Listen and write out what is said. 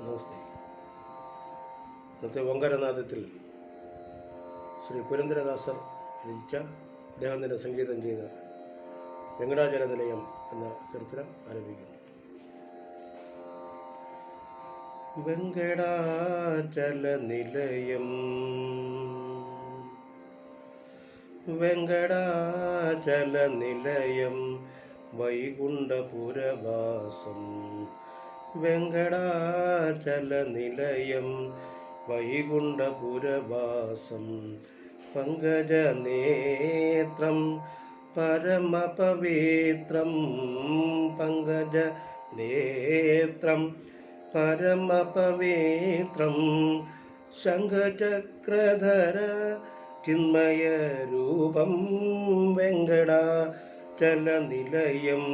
നമസ്തേ. ഇന്നത്തെ ഓങ്കാരനാഥത്തിൽ ശ്രീ പുരന്ദരദാസർ രചിച്ച അദ്ദേഹം തന്നെ സംഗീതം ചെയ്ത വെങ്കടാചല നിലയം എന്ന കീർത്തനം ആരംഭിക്കുന്നു വെങ്കടാചല നിലയം വെങ്കടാചല നിലയം വൈകുണ്ഠപുരവാസം വെങ്കടാചല നിലയം വൈകുണ്ഠപുരവാസം പങ്കജനേത്രം പരമപവിത്രം പങ്കജ നേത്രം പരമപവിത്രം ശംഖചക്രധര ചിന്മയരൂപം വെങ്കടാചലനിലയം.